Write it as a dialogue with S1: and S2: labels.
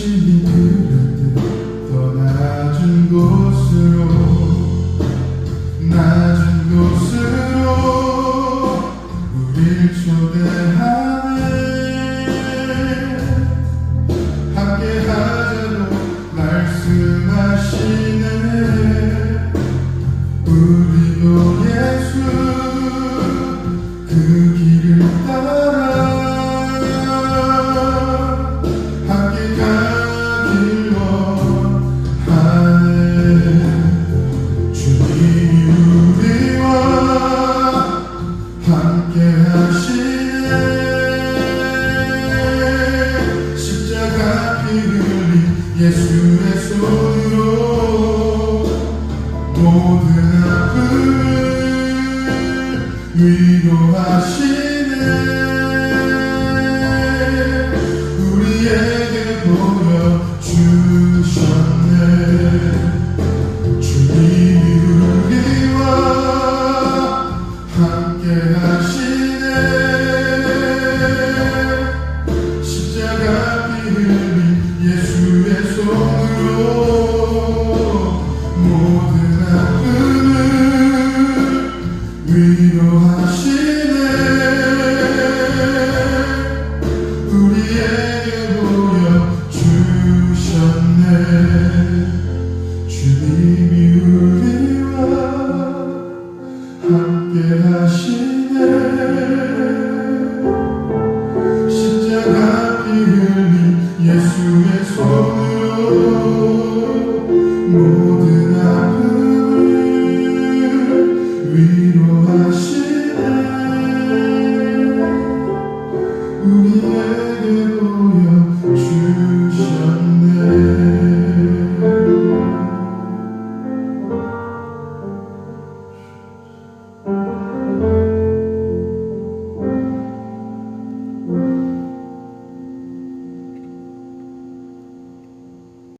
S1: to you. 예수의 손으로 모든 아픔을 위로하시 比如还是